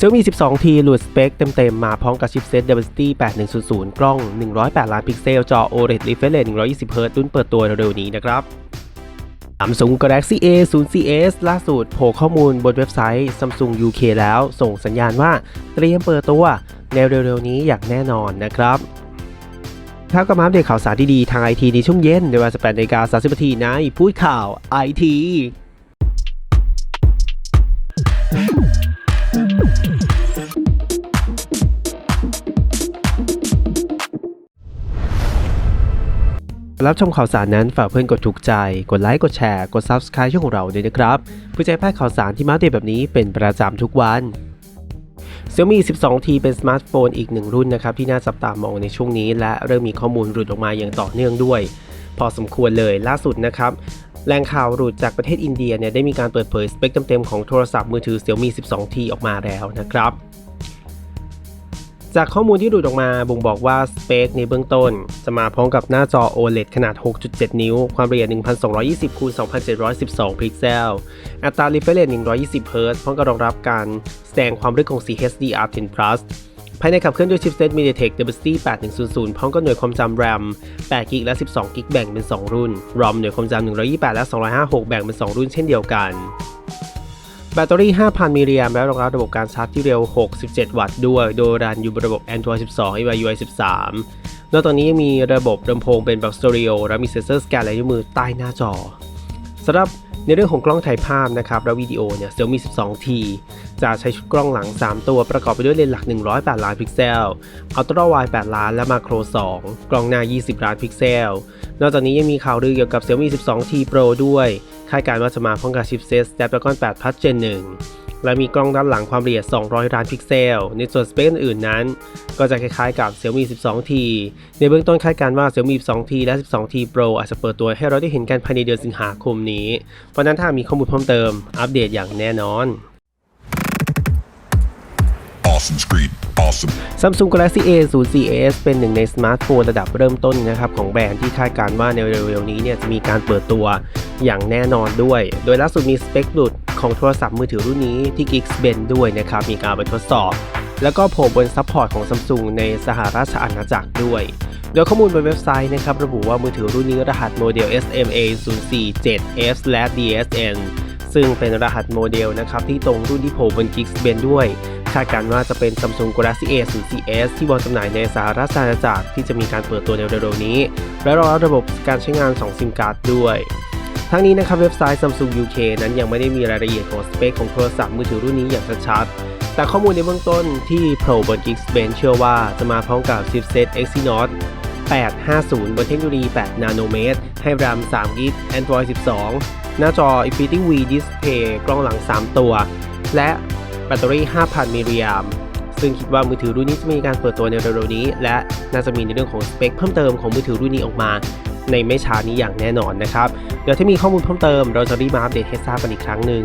Xiaomi 12T หลุดสเปคเต็มๆ มาพร้อมกับชิปเซ็ต Dimensity 8100 กล้อง 108 ล้านพิกเซล จอ OLED refresh rate 120Hz รุ่นเปิดตัวเร็วๆนี้นะครับ Samsung Galaxy A 0 CS ล่าสุดโผล่ข้อมูลบนเว็บไซต์ Samsung UK แล้ว ส่งสัญญาณว่าเตรียมเปิดตัวในเร็วๆนี้อย่างแน่นอนนะครับถ้าก็มาอัปเดตข่าวสารดีๆทางไอทีในช่วงเย็นในเวลา18นาฬิกา30นาทีในพูดข่าวไอที รับชมข่าวสารนั้นฝากเพื่อนกดถูกใจ กดไลค์ กดแชร์ กด Subscribe ช่องของเราด้วยนะครับเพื่อจะให้พลาดข่าวสารที่มาอัปเดตแบบนี้เป็นประจำทุกวัน Xiaomi 12T เป็นสมาร์ทโฟนอีกหนึ่งรุ่นนะครับที่น่าจับตามองในช่วงนี้ และเริ่มมีข้อมูลหลุดออกมาอย่างต่อเนื่องด้วย พอสมควรเลยล่าสุดนะครับแหล่งข่าวหลุดจากประเทศอินเดียเนี่ยได้มีการเปิดเผยสเปคเต็มๆของโทรศัพท์มือถือ Xiaomi 12T ออกมาแล้วนะครับ จากข้อมูลที่หลุดออกมาบ่งบอกว่าสเปคในเบื้องต้น จะมาพร้อมกับหน้าจอ OLED ขนาด 6.7 นิ้ว ความละเอียด 1220คูณ2712 พิกเซล อัตรา refresh rate 120 Hz พร้อมกับรองรับการแสดงความลึกของ4 HDR10 Plus ภายในขับเคลื่อนด้วยชิปเซต MediaTek Dimensity 8100 พร้อมกับหน่วยความจำ RAM 8 g b และ 12 g b แบ่งเป็น 2 รุ่น ROM หน่วยความจำ128 และ 256 แบ่งเป็น 2 รุ่นเช่นเดียวกัน แบตเตอรี่ 5,000 มิลลิแอมป์และรองรับระบบการชาร์จที่เร็ว 67 วัตต์ด้วย โดยรันอยู่บนระบบ Android 12 MIUI 13 นอกจากนี้ยังมีระบบลำโพงเป็นแบบสเตอริโอและมีเซ็นเซอร์สแกนลายนิ้วมือใต้หน้าจอสำหรับในเรื่องของกล้องถ่ายภาพนะครับและวิดีโอเนี่ย Xiaomi 12T จะใช้ชุดกล้องหลัง 3 ตัวประกอบไปด้วยเลนส์หลัก 108 ล้านพิกเซล อัลตร้าไวด์8ล้านและมาโคร 2 กล้องหน้า 20 ล้านพิกเซล นอกจากนี้ยังมีข่าวลือเกี่ยวกับ Xiaomi 12T Pro ด้วย คาดการณ์ว่าจะมาพร้อมกับชิปเซต Snapdragon 8 Plus Gen 1 และมีกล้องด้านหลังความละเอียด 200 ล้านพิกเซล ในส่วนสเปคอื่นนั้น ก็จะคล้ายๆกับ Xiaomi 12T ในเบื้องต้นคาดการณ์ว่า Xiaomi 12T และ 12T Pro อาจจะเปิดตัวให้เราได้เห็นกันภายในเดือนสิงหาคมนี้ เพราะนั้นถ้ามีข้อมูลเพิ่มเติมอัปเดตอย่างแน่นอน Awesome Street Awesome Samsung Galaxy A04 s เป็นหนึ่งในสมาร์ทโฟนระดับเริ่มต้นนะครับของแบรนด์ที่คาดการว่าในเร็วๆนี้เนี่ยจะมีการเปิดตัวอย่างแน่นอนด้วย โดยล่าสุดมีสเปคหลุดของโทรศัพท์มือถือรุ่นนี้ที่ Geekbench ด้วยนะครับ มีการไปทดสอบ แล้วก็โผล่บนซัพพอร์ตของ Samsung ในสหราชอาณาจักรด้วย โดยข้อมูลบนเว็บไซต์นะครับระบุว่ามือถือรุ่นนี้รหัสโมเดล SMA047F/DSN ซึ่งเป็นรหัสโมเดลนะครับที่ตรงรุ่นที่โผล่บน Geekbench ด้วยคาดการณ์ว่าจะเป็น Samsung Galaxy A 0 4S ที่วางจำหน่ายในสหรัฐอาณาจักรที่จะมีการเปิดตัวในเร็วๆนี้ และรองรับระบบการใช้งาน 2 ซิมการ์ดด้วยทั้งนี้นะครับเว็บไซต์ Samsung UK นั้นยังไม่ได้มีรายละเอียดของสเปคของโทรศัพท์มือถือรุ่นนี้อย่างชัดๆ แต่ข้อมูลในเบื้องต้นที่โผล่บน Geekbench เชื่อว่าจะมาพร้อมกับชิปเซต Exynos 850 บนเทคโนโลยี 8 นาโนเมตร ให้ RAM 3 g b Android 12 หน้าจอ Infinity V Display กล้องหลัง 3 ตัว และแบตเตอรี่ 5,000 มิลลิแอมป์ซึ่งคิดว่ามือถือรุ่นนี้จะมีการเปิดตัวในเร็วๆนี้ และน่าจะมีในเรื่องของสเปคเพิ่มเติมของมือถือรุ่นนี้ออกมาในไม่ช้านี้อย่างแน่นอนนะครับ เดี๋ยวถ้ามีข้อมูลเพิ่มเติม เราจะรีบมาอัปเดตให้ทราบกันอีกครั้งหนึ่ง